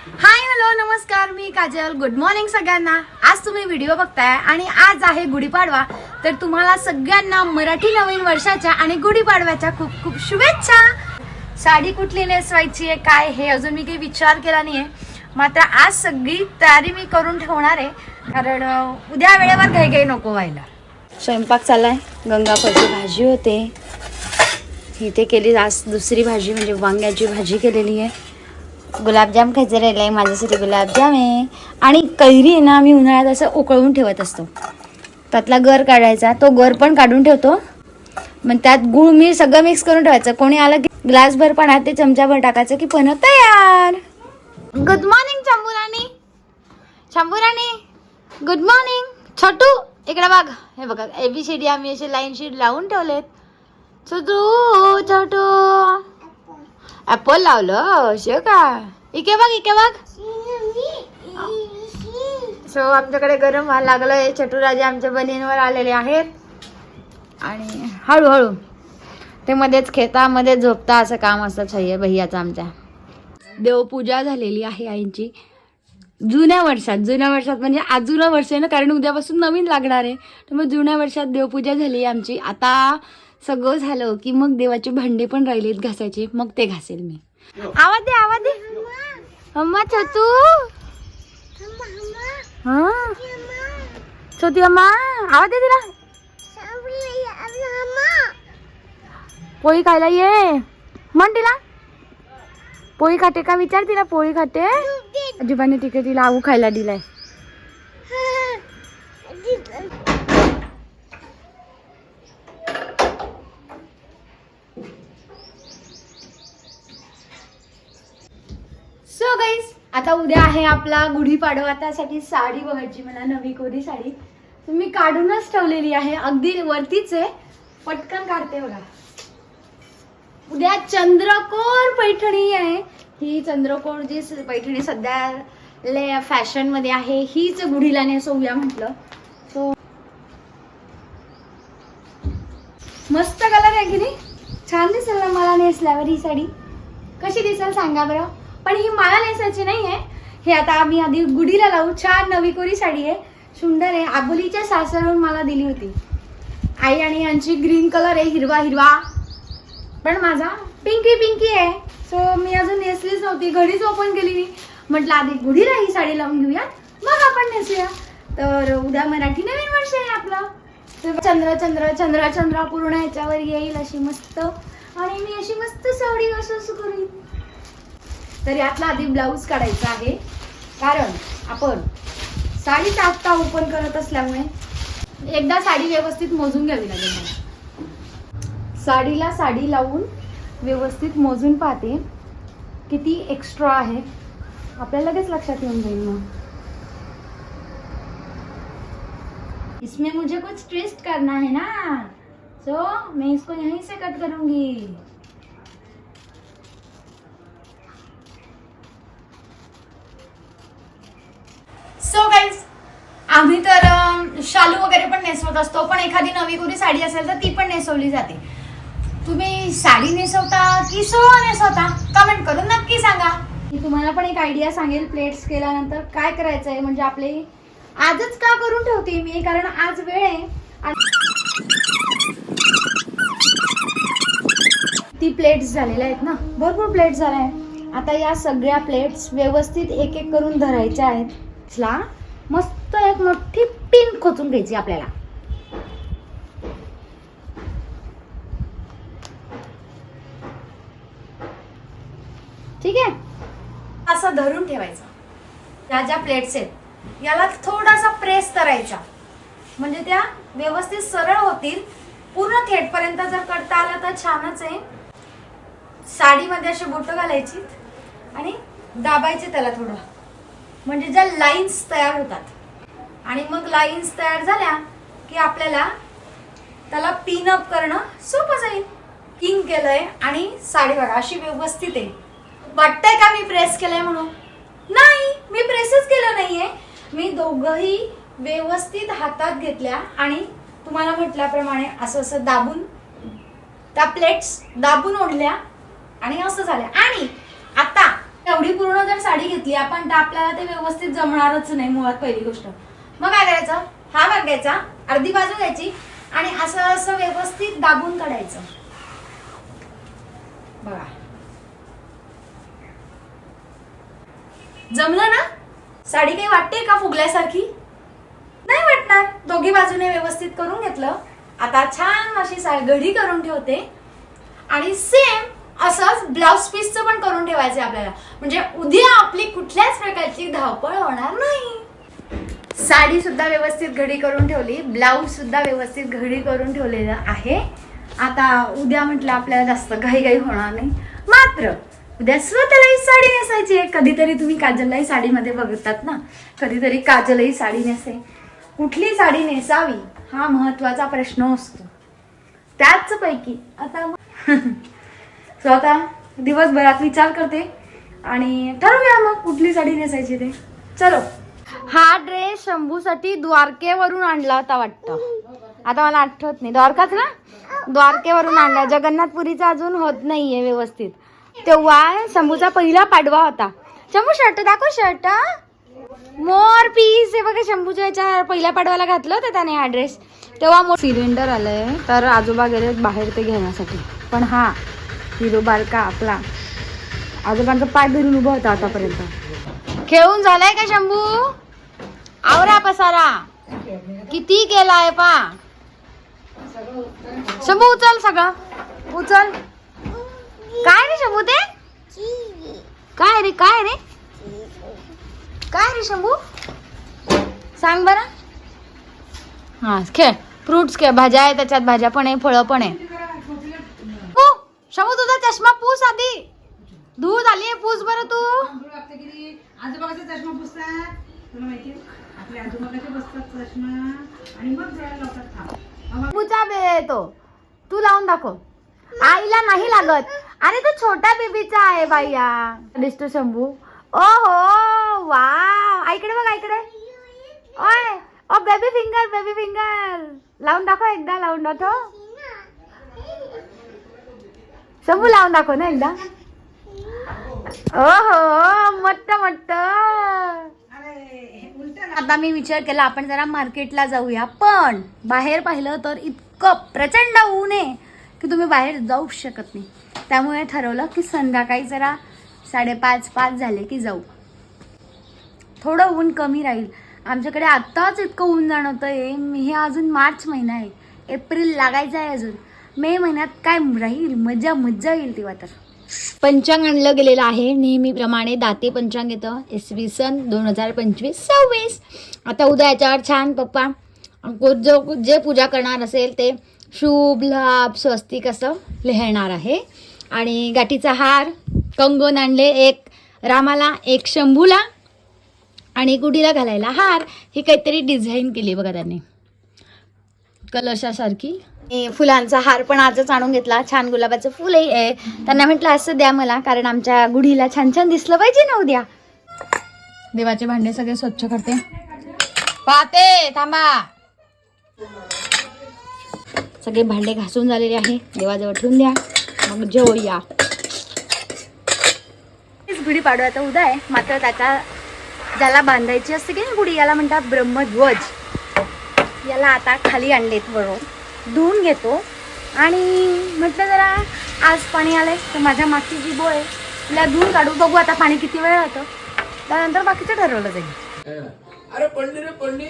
Hi hello नमस्कार मी Kajal. Good morning सगळ्यांना. आज तुम्ही व्हिडिओ बघताय आणि आज आहे गुढीपाडवा. तर तुम्हाला सगळ्यांना मराठी नवीन वर्षाच्या आणि गुढीपाडव्याच्या खूप खूप शुभेच्छा. साडी कुठली नेसवायची आहे काय हे अजून मी काही विचार केला नाहीये. मात्र आज सगळी तयारी मी करून ठेवणार आहे. कारण उद्या वेळेवर काही काही नको व्हायला. स्वयंपाक चाललाय. गंगाफळची भाजी होते. इथे केली आज दुसरी भाजी म्हणजे वांग्याची भाजी केलेली आहे. गुलाबजाम खायचं राहिलं आहे माझ्यासाठी गुलाबजाम आहे. आणि कैरी ना आम्ही उन्हाळ्यात असं उकळून ठेवत असतो. त्यातला गर काढायचा तो गर पण काढून ठेवतो. मग त्यात गुळ मी सगळं मिक्स करून ठेवायचं. कोणी आलं की ग्लासभर पण ते चमचाभर टाकायचं की पण तयार. Good morning Chamburani. Chamburani good morning Chhotu इकडे बघ. हे बघा एबीसीडी आम्ही असे लाईन शीट लावून ठेवलेत. छोटू छोटू. ऍपल लावलं? असे का? इके बघ इके बघ. सो आमच्याकडे गरम व्हायला लागलंय. चटुराजे आमच्या बनींवर आलेले आहेत. आणि हळूहळू ते मध्येच खेता मध्ये झोपता असं काम असतं छय्य भैयाचं आमच्या. देवपूजा झालेली आहे आईंची. जुन्या वर्षात जुन्या वर्षात म्हणजे आज जुनं वर्ष आहे ना? कारण उद्यापासून नवीन लागणार आहे. तर मग जुन्या वर्षात देवपूजा झाली आमची. आता सगळं झालं की मग देवाचे भांडे पण राहिलेत घासायचे मग ते घासेल मी. आवाज दे आवाज दे. अम्मा छोटू. हा? छोटी अम्मा आवाज दे तिला. पोळी खायला ये. म्हण तिला. पोळी खाते का? विचार तिला पोळी खाते. अजिबाने तिकडे तिला आऊ खायला दिलाय. सो गाईज आता उद्या आहे आपला गुढीपाडवा. त्यासाठी साडी बघायची मला नवी कोरी साडी. तर मी काढूनच ठेवलेली आहे. अगदी वरतीच आहे. पटकन काढते बघा. उद्या चंद्रकोर पैठणी आहे. ही चंद्रकोर जी पैठणी सध्या ले फॅशनमध्ये आहे हीच गुढीला नेसवूया म्हटलं. सो मस्त कलर आहे की नाही? छान दिसेल ना मला नेसल्यावर ही साडी. कशी दिसेल सांगा बरं? पण ही मला नेसायची नाही आहे हे आता आम्ही आधी गुढीला लावू. छान नवी कोरी साडी आहे. सुंदर आहे. आबोलीच्या सासरून मला दिली होती. आई आणि यांची ग्रीन कलर आहे. हिरवा हिरवा. पण माझा पिंकी पिंकी आहे. सो मी अजून नेसलीच नव्हती. घडीच ओपन केली मी. म्हटलं आधी गुढीला ही साडी लावून घेऊया. मग आपण नेसूया. तर उद्या मराठी नवीन वर्ष आहे आपलं. तर चंद्र चंद्र चंद्र चंद्र पूर्ण ह्याच्यावर येईल अशी मस्त. आणि मी अशी मस्त सावडी असं करू तर यातला आधी ब्लाऊज काढायचा आहे. कारण आपण साडी टाकता ओपन करत असल्यामुळे एकदा साडी व्यवस्थित मोजून घ्यावी लागेल मला. साडीला साडी लावून व्यवस्थित मोजून पाहते. किती एक्स्ट्रा आहे. आपल्याला लगेच लक्षात येऊन जाईल मग. इसमें मुझे कुछ ट्विस्ट करना है ना? सो मैं इसको यहीं से कट करूंगी. सो गाईज आम्ही तर शालू वगैरे पण नेसवत असतो पण एखादी नवी कोणी साडी असेल तर ती पण नेसवली जाते. तुम्ही साडी नेसवता की सोळा नेसवता? कमेंट करून नक्की सांगा. मी तुम्हाला पण एक आयडिया सांगेल प्लेट्स केल्यानंतर काय करायचं आहे म्हणजे आपले आजच का करून ठेवते मी? कारण आज वेळ आहे. ती प्लेट्स झालेल्या आहेत ना? भरपूर प्लेट्स झाल्या आहेत. आता या सगळ्या प्लेट्स व्यवस्थित एक एक करून धरायच्या आहेत. ला मस्त एक मोठी पिन खोचून घ्यायची आपल्याला. ठीक आहे? असं धरून ठेवायचं. त्या ज्या प्लेट्स आहेत याला थोडासा प्रेस करायचा. म्हणजे त्या व्यवस्थित सरळ होतील. पूर्ण थेटपर्यंत जर करता आलं तर छानच आहे. साडीमध्ये अशी बोटं घालायची आणि दाबायचे त्याला थोडं. म्हणजे ज्या लाईन्स तयार होतात. आणि मग लाईन्स तयार झाल्या की आपल्याला त्याला पिन अप करणं सोपं जाईल. किंग केलंय आणि साडी बघा अशी व्यवस्थित आहे. वाटतंय का मी प्रेस केलंय म्हणून? नाही मी प्रेसच केलं नाहीये. मी दोघंही व्यवस्थित हातात घेतल्या आणि तुम्हाला म्हटल्याप्रमाणे असं असं दाबून त्या प्लेट्स दाबून ओढल्या आणि असं झालं. आणि आता एवढी पूर्ण जर साडी घेतली आपण तर आपल्याला ते व्यवस्थित जमणारच नाही मुळात पहिली गोष्ट. मग काय करायचं? हा भाग घ्यायचा अर्धी बाजू घ्यायची आणि असं असं व्यवस्थित दाबून काढायचं. बघा. जमलं ना? साडी काही वाटते का फुगल्यासारखी? नाही वाटणार. दोघी बाजूने व्यवस्थित करून घेतलं. आता छान अशी घडी करून ठेवते. आणि सेम असंच ब्लाऊज पीसचं पण करून ठेवायचं आपल्याला. म्हणजे उद्या आपली कुठल्याच प्रकारची धावपळ होणार नाही. साडी सुद्धा व्यवस्थित घडी करून ठेवली ब्लाऊज सुद्धा व्यवस्थित घडी करून ठेवलेलं आहे. आता उद्या म्हटलं आपल्याला जास्त घाई घाई होणार नाही. मात्र उद्या स्वतःलाही साडी नेसायची आहे. कधीतरी तुम्ही काजललाही साडीमध्ये बघतात ना? कधीतरी काजलही साडी नेसे. कुठली साडी नेसावी हा महत्त्वाचा प्रश्न असतो. त्याचपैकी आता सो आता दिवसभरात विचार करते आणि ठरवूया मग कुठली साडी नेसायची ते. चलो. हा ड्रेस शंभूसाठी द्वारकेवरून आणला होता वाटतं. आता मला आठवत नाही. द्वारकाच ना? द्वारकेवरून आणला. जगन्नाथपुरीचा अजून होत नाहीये व्यवस्थित. तेव्हा शंभूचा पहिला पाडवा होता. शंभू शर्ट दाखव शर्ट मोर पीस हे बघा शंभूच्या याच्या पहिल्या पाडव्याला घातलं होतं त्याने हा ड्रेस तेव्हा सिलेंडर आलंय. तर आजोबा गेले बाहेर ते घेण्यासाठी. पण हा हिरो बारका आपला. आजोबांचा पाय धरून उभा होता आतापर्यंत. खेळून झालाय का शंभू? आवरा पसारा. किती केलाय पा. शंभू उचल सगळं. उचल. काय रे शंभू ते? काय रे काय रे? काय रे शंभू? सांग बरं. हा खेळ. फ्रुट्स खेळ. भाज्या आहे त्याच्यात भाज्या पण आहे फळं पण आहे. चष्मा पूस आधी. दूध आली पूस बरं तू. आजोबाचा चष्मा पुसतात तुला माहिती आपले आजोबा कसे बसतात चष्मा. आणि मग डोळ्याला लावतात शंभूचा बे तो. तू लावून दाखव. आईला नाही लागत. अरे तो छोटा बेबीचा आहे बाईया दिसतो शंभू. ओ हो वा आईकडे बघ आईकडे. ओय ओ बेबी फिंगर बेबी फिंगर लावून दाखव एकदा लावून दाखव. शंभू लावून दाखव ना एकदा. ओ हो मट्ट मट्ट. अरे हे उलट आता मी विचार केला आपण जरा मार्केटला जाऊया. पण बाहेर पाहिलं तर इतकं प्रचंड ऊन आहे की तुम्ही बाहेर जाऊ शकत नाही. त्यामुळे ठरवलं की संध्याकाळी जरा साडेपाच पाच झाले की जाऊ. थोडं ऊन कमी राहील. आमच्याकडे आत्ताच इतकं ऊन जाणवतं आहे हे अजून मार्च महिना आहे. एप्रिल लागायचा आहे अजून. मे महिन्यात काय राहील? मजा मज्जा येईल तेव्हा तर. पंचांग आणलं गेलेलं आहे. नेहमीप्रमाणे दाते पंचांग येतं. इसवी सन दोन हजार पंचवीस सव्वीस. आता उद्या याच्यावर छान पप्पा जो जे पूजा करणार असेल ते शुभ लाभ स्वस्तिक असं लिहिणार आहे. आणि गाठीचा हार कंगन आणले एक रामाला एक शंभूला आणि गुढीला घालायला हार. ही काहीतरी डिझाईन केली बघा त्यांनी. कलशासारखी फुलांचा हार पण आजच आणून घेतला. छान गुलाबाचं फुलही आहे. त्यांना म्हटलं असं द्या मला कारण आमच्या गुढीला छान छान दिसलं पाहिजे ना उद्या. देवाचे भांडे सगळे स्वच्छ करते. पाहते थांबा. सगळे भांडे घासून झालेले आहे. देवाजवळ ठेवून द्या. मग जेवूया गुढी पाडव्याचा उद्या आहे. मात्र त्याच्या ज्याला बांधायची असते की नाही गुढी याला म्हणतात ब्रह्मध्वज. याला आता खाली आणलेत वळून धुवून घेतो. आणि म्हटलं जरा आज पाणी आलंय तर माझ्या मागची जी बोळ आहे तिला धुवून काढू बघू आता पाणी किती वेळ राहतं. त्यानंतर बाकीचं ठरवलं जाईल. अरे पडली रे पडली.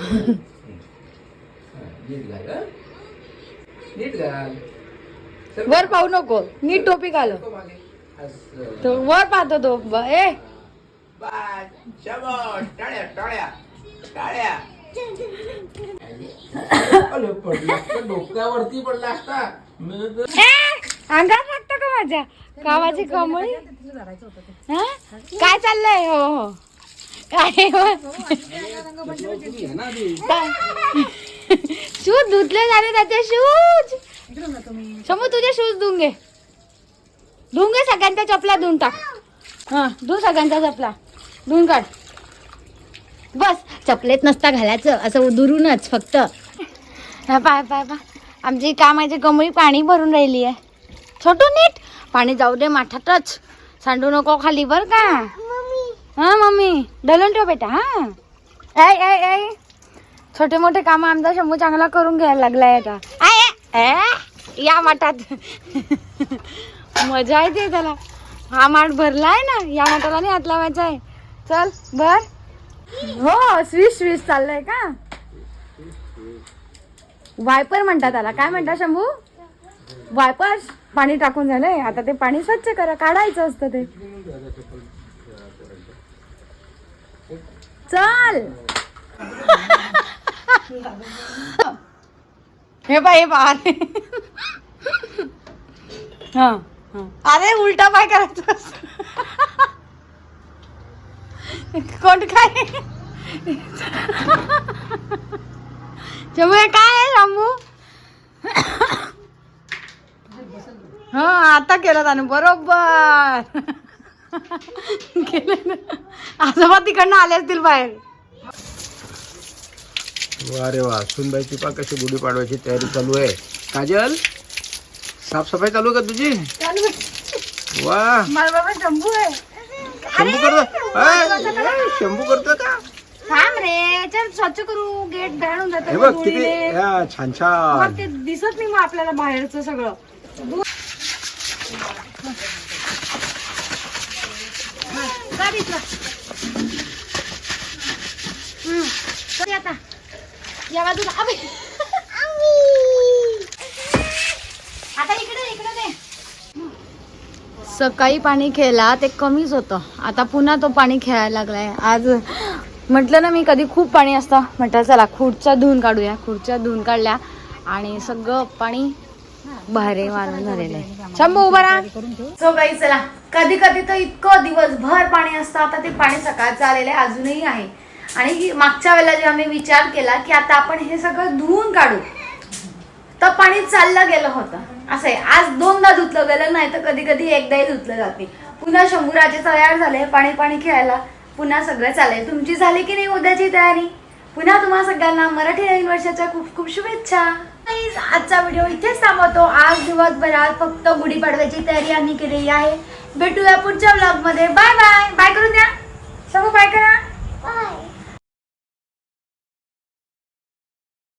हं? वर पाहू नको. नीट टोपी घाल. वर पाहतो तो. ब- ए बाय. शाबास. टाळ्या टाळ्या टाळ्या. अरे पडला असता, डोक्यावरती पडला असता. मी तर- ए, अंगात लागतं का माझ्या? कावाची कमळी? हा? काय चाललंय? हो हो. काय शूज धुतले झाले त्याचे शूज. समोर तुझे शूज धुवून घे. धुवून घे सगळ्यांच्या चपला धुवून टाक. हा धुवून सगळ्यांच्या चपला. धुवून काढ. बस चपलेत नसता घालायचं असं दुरूनच फक्त. हा, पाय पाय पाय आमची कामाची कमळी पाणी भरून राहिली आहे? छोटू नीट पाणी जाऊ दे माठातच. सांडू नको खाली बर का? हा मम्मी. ढलून ठेव बेटा हा. ऐ ऐ ऐ. छोटे मोठे काम आमचा शंभू चांगला करून घ्यायला लागलाय आता. ऐ, या माठात. मजा येते त्याला. हा माठ भरलाय ना या माठाला नाही हात लावायचा आहे चल बर हो स्विश स्विश चाललंय का? वायपर म्हणतात त्याला. काय म्हणतात शंभू? वायपर पाणी टाकून झालंय. आता ते पाणी स्वच्छ करा. काढायचं असतं ते. चल. हे हे पाय हा हा. अरे उलटा पाय करायचा. कोण काय? हे काय आहे शंभू हा आता केलं त्यानं बरोबर. केलं. आजोबा तिकडनं आले असतील बाहेर. वा रे वा सुनबाईची पा कशी गुढी पाडवायची तयारी चालू आहे. काजल साफसफाई चालू आहे का तुझी? वा. माझा बाबा शंभू आहे. शंभू करतो शंभू करतो का? थांब रे चल स्वच्छ करू. गेट घालून हे जातो बघ किती छान मग छान ते दिसत नाही मग आपल्याला बाहेरचं सगळं? हम्म, आता. या बाजूला. अबे. आता इकडे इकडे दे सकाळी पाणी खेळला ते कमीच होतं. आता पुन्हा तो पाणी खेळायला लागलाय. आज म्हटलं ना मी कधी खूप पाणी असतं. म्हटलं चला खुर्च्या धुवून काढूया. खुर्च्या धुवून काढल्या आणि सगळं पाणी बाहेर मारून झालेलं आहे. शंभू उभा सो काही चला. कधी कधी तर इतकं दिवसभर पाणी असतं. आता ते पाणी सकाळचं आलेलं आहे अजूनही आहे. आणि मागच्या वेळेला जेव्हा मी विचार केला की आता आपण हे सगळं धुवून काढू. तर पाणी चाललं गेलं होतं. असं आहे आज दोनदा धुतलं गेलं नाही तर कधी कधी एकदाही धुतलं जाते पुन्हा शंभूराजे तयार झाले पाणी पाणी खेळायला. पुन्हा सगळं चालेल तुमची झाली की नाही उद्याची तयारी? पुन्हा तुम्हा सगळ्यांना मराठी नवीन वर्षाच्या खूप खूप शुभेच्छा. आजचा व्हिडिओ इथेच थांबवतो. आज दिवसभरात फक्त गुढीपाडव्याची तयारी आम्ही केलेली आहे. भेटूया पुढच्या व्लॉगमध्ये. बाय बाय बाय करून द्या. शंभू बाय करा.